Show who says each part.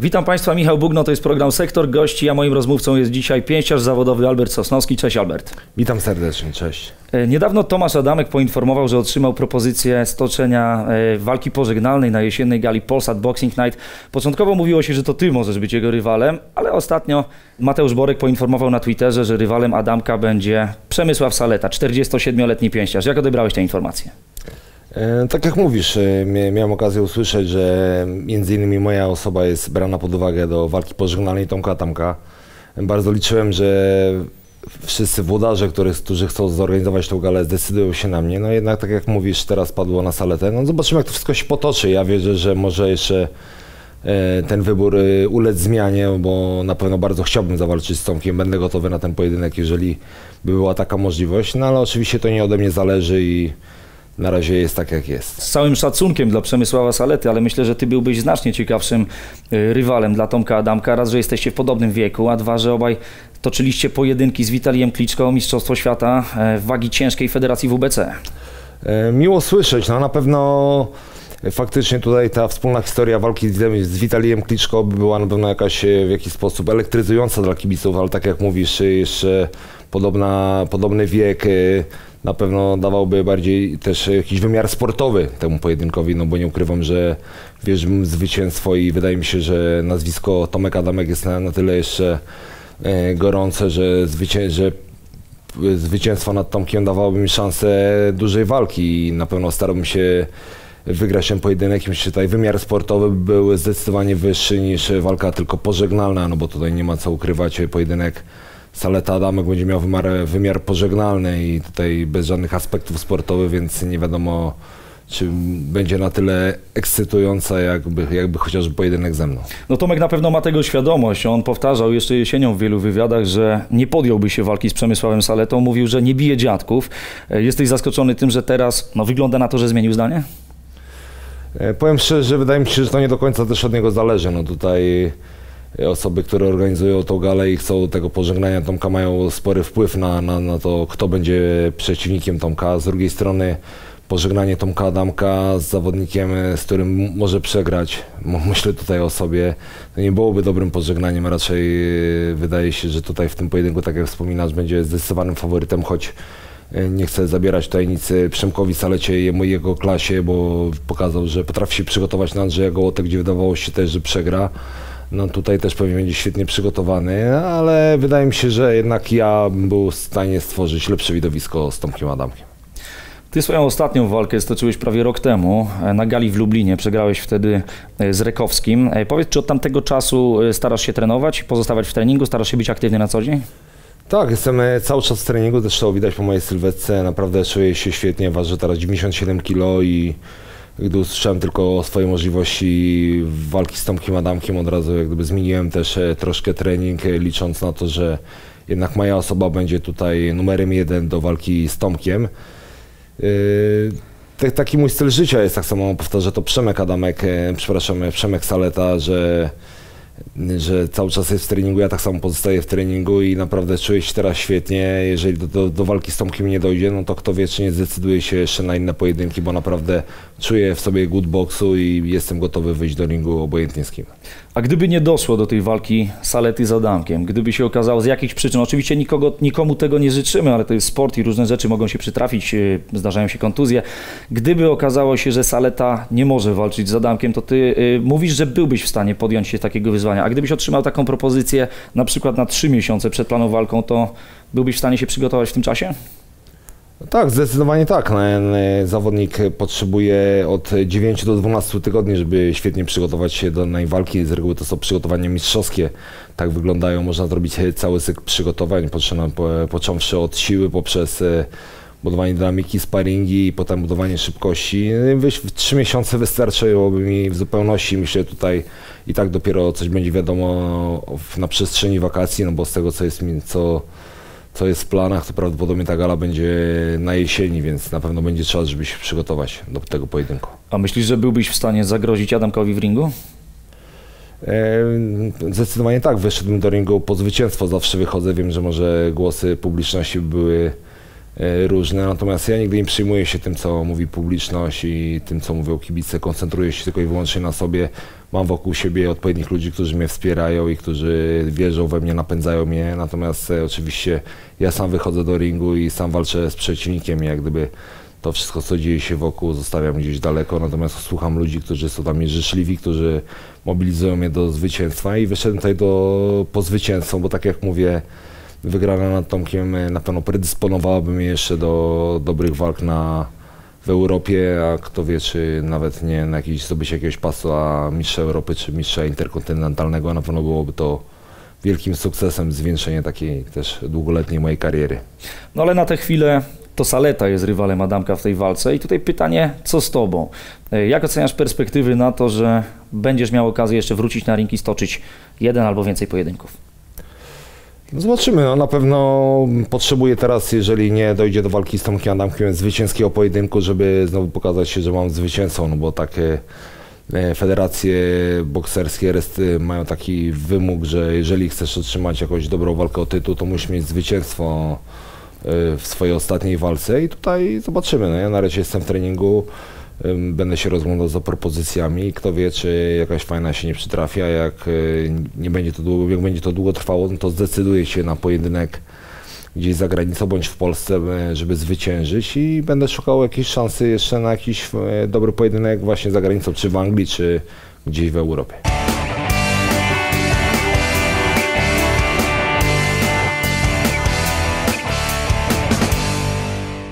Speaker 1: Witam Państwa, Michał Bugno, to jest program Sektor Gości, a moim rozmówcą jest dzisiaj pięściarz zawodowy Albert Sosnowski. Cześć Albert.
Speaker 2: Witam serdecznie, cześć.
Speaker 1: E, niedawno Tomasz Adamek poinformował, że otrzymał propozycję stoczenia e, walki pożegnalnej na jesiennej gali Polsat Boxing Night. Początkowo mówiło się, że to ty możesz być jego rywalem, ale ostatnio Mateusz Borek poinformował na Twitterze, że rywalem Adamka będzie Przemysław Saleta, 47-letni pięściarz. Jak odebrałeś tę informację?
Speaker 2: E, tak jak mówisz, e, miałem okazję usłyszeć, że między innymi moja osoba jest brana pod uwagę do walki pożegnalnej Tomka Tamka. Bardzo liczyłem, że wszyscy włodarze, którzy chcą zorganizować tą galę, zdecydują się na mnie. No jednak tak jak mówisz, teraz padło na saletę. No zobaczymy, jak to wszystko się potoczy. Ja wierzę, że może jeszcze e, ten wybór ulec zmianie, bo na pewno bardzo chciałbym zawalczyć z Tomkiem. Będę gotowy na ten pojedynek, jeżeli by była taka możliwość. No ale oczywiście to nie ode mnie zależy i na razie jest tak, jak jest.
Speaker 1: Z całym szacunkiem dla Przemysława Salety, ale myślę, że ty byłbyś znacznie ciekawszym y, rywalem dla Tomka Adamka. Raz, że jesteście w podobnym wieku, a dwa, że obaj toczyliście pojedynki z Witalijem Kliczko, Mistrzostwo Świata e, w wagi ciężkiej Federacji WBC.
Speaker 2: E, miło słyszeć, no na pewno faktycznie tutaj ta wspólna historia walki z Witalijem Kliczko była na pewno jakaś e, w jakiś sposób elektryzująca dla kibiców, ale tak jak mówisz, jeszcze podobna, podobny wiek na pewno dawałby bardziej też jakiś wymiar sportowy temu pojedynkowi, no bo nie ukrywam, że wierzę w zwycięstwo i wydaje mi się, że nazwisko Tomek Adamek jest na, na tyle jeszcze e, gorące, że, zwycię że zwycięstwo nad Tomkiem dawałoby mi szansę dużej walki i na pewno starałbym się wygrać ten pojedynek i myślę, że tutaj wymiar sportowy był zdecydowanie wyższy niż walka tylko pożegnalna, no bo tutaj nie ma co ukrywać, pojedynek Saleta Adamek będzie miał wymiar, wymiar pożegnalny i tutaj bez żadnych aspektów sportowych, więc nie wiadomo, czy będzie na tyle ekscytująca, jakby, jakby chociażby pojedynek ze mną.
Speaker 1: No Tomek na pewno ma tego świadomość. On powtarzał jeszcze jesienią w wielu wywiadach, że nie podjąłby się walki z Przemysławem Saletą. Mówił, że nie bije dziadków. E, jesteś zaskoczony tym, że teraz no, wygląda na to, że zmienił zdanie?
Speaker 2: E, powiem szczerze, że wydaje mi się, że to nie do końca też od niego zależy. No tutaj osoby, które organizują tą galę i chcą tego pożegnania Tomka mają spory wpływ na, na, na to, kto będzie przeciwnikiem Tomka. Z drugiej strony pożegnanie Tomka Adamka z zawodnikiem, z którym może przegrać, myślę tutaj o sobie, to nie byłoby dobrym pożegnaniem, raczej e, wydaje się, że tutaj w tym pojedynku, tak jak wspominasz, będzie zdecydowanym faworytem, choć e, nie chcę zabierać e, Przemkowi Salecie jemu jego klasie, bo pokazał, że potrafi się przygotować na Andrzeja Gołotek, gdzie wydawało się też, że przegra. No tutaj też pewnie będzie świetnie przygotowany, ale wydaje mi się, że jednak ja był w stanie stworzyć lepsze widowisko z Tomkiem Adamkiem.
Speaker 1: Ty swoją ostatnią walkę stoczyłeś prawie rok temu e, na gali w Lublinie. Przegrałeś wtedy e, z Rekowskim. E, powiedz, czy od tamtego czasu starasz się trenować, pozostawać w treningu, starasz się być aktywny na co dzień?
Speaker 2: Tak, jestem cały czas w treningu, zresztą widać po mojej sylwetce. Naprawdę czuję się świetnie, ważę teraz 97 kg i gdy usłyszałem tylko o swojej możliwości walki z Tomkiem Adamkiem, od razu jak gdyby zmieniłem też e, troszkę trening, e, licząc na to, że jednak moja osoba będzie tutaj numerem jeden do walki z Tomkiem. E, taki mój styl życia jest, tak samo powtarzę to Przemek Adamek, przepraszam, Przemek Saleta, że że cały czas jest w treningu, ja tak samo pozostaję w treningu i naprawdę czuję się teraz świetnie. Jeżeli do, do, do, walki z Tomkiem nie dojdzie, no to kto wie, czy nie zdecyduje się jeszcze na inne pojedynki, bo naprawdę czuję w sobie good boxu i jestem gotowy wyjść do ringu obojętnie z kim.
Speaker 1: A gdyby nie doszło do tej walki Salety z Adamkiem, gdyby się okazało z jakichś przyczyn, oczywiście nikogo, nikomu tego nie życzymy, ale to jest sport i różne rzeczy mogą się przytrafić, e, zdarzają się kontuzje. Gdyby okazało się, że Saleta nie może walczyć z Adamkiem, to ty y, mówisz, że byłbyś w stanie podjąć się takiego wyzwania. A gdybyś otrzymał taką propozycję na przykład na trzy miesiące przed planą walką, to byłbyś w stanie się przygotować w tym czasie?
Speaker 2: Tak, zdecydowanie tak. No, zawodnik potrzebuje od 9 do 12 tygodni, żeby świetnie przygotować się do danej walki. Z reguły to są przygotowania mistrzowskie. Tak wyglądają. Można zrobić cały cykl przygotowań, począwszy od siły poprzez e, budowanie dynamiki, sparingi i potem budowanie szybkości. W 3 miesiące wystarczyłoby mi w zupełności. Myślę tutaj i tak dopiero coś będzie wiadomo na przestrzeni wakacji, no bo z tego co jest mi, co co jest w planach, to prawdopodobnie ta gala będzie na jesieni, więc na pewno będzie czas, żeby się przygotować do tego pojedynku.
Speaker 1: A myślisz, że byłbyś w stanie zagrozić Adamkowi w ringu?
Speaker 2: E, zdecydowanie tak, wyszedłbym do ringu po zwycięstwo, zawsze wychodzę, wiem, że może głosy publiczności były różne, natomiast ja nigdy nie przyjmuję się tym, co mówi publiczność i tym, co mówią kibice, koncentruję się tylko i wyłącznie na sobie. Mam wokół siebie odpowiednich ludzi, którzy mnie wspierają i którzy wierzą we mnie, napędzają mnie, natomiast e, oczywiście ja sam wychodzę do ringu i sam walczę z przeciwnikiem, jak gdyby to wszystko, co dzieje się wokół, zostawiam gdzieś daleko, natomiast słucham ludzi, którzy są dla mnie życzliwi, którzy mobilizują mnie do zwycięstwa. I wyszedłem tutaj do, po zwycięstwo, bo tak jak mówię, wygrana nad Tomkiem e, na pewno predysponowałaby mnie jeszcze do dobrych walk na, w Europie, a kto wie, czy nawet nie na jakiś zdobycie jakiegoś pasu, a mistrza Europy czy mistrza interkontynentalnego, na pewno byłoby to wielkim sukcesem, zwieńczenie takiej też długoletniej mojej kariery.
Speaker 1: No ale na tę chwilę to Saleta jest rywalem Adamka w tej walce i tutaj pytanie, co z Tobą? E, Jak oceniasz perspektywy na to, że będziesz miał okazję jeszcze wrócić na ring i stoczyć jeden albo więcej pojedynków?
Speaker 2: No Zobaczymy, no na pewno potrzebuję teraz, jeżeli nie dojdzie do walki z Tomkiem Adamkiem, zwycięskiego pojedynku, żeby znowu pokazać się, że mam zwycięzcą, no bo takie e, federacje bokserskie resty mają taki wymóg, że jeżeli chcesz otrzymać jakąś dobrą walkę o tytuł, to musisz mieć zwycięstwo e, w swojej ostatniej walce i tutaj zobaczymy. No ja na razie jestem w treningu, będę się rozglądał za propozycjami. Kto wie, czy jakaś fajna się nie przytrafia. Jak y, nie będzie to długo, jak będzie to długo trwało, no to zdecyduję się na pojedynek gdzieś za granicą bądź w Polsce, y, żeby zwyciężyć i będę szukał jakiejś szansy jeszcze na jakiś y, dobry pojedynek właśnie za granicą, czy w Anglii, czy gdzieś w Europie.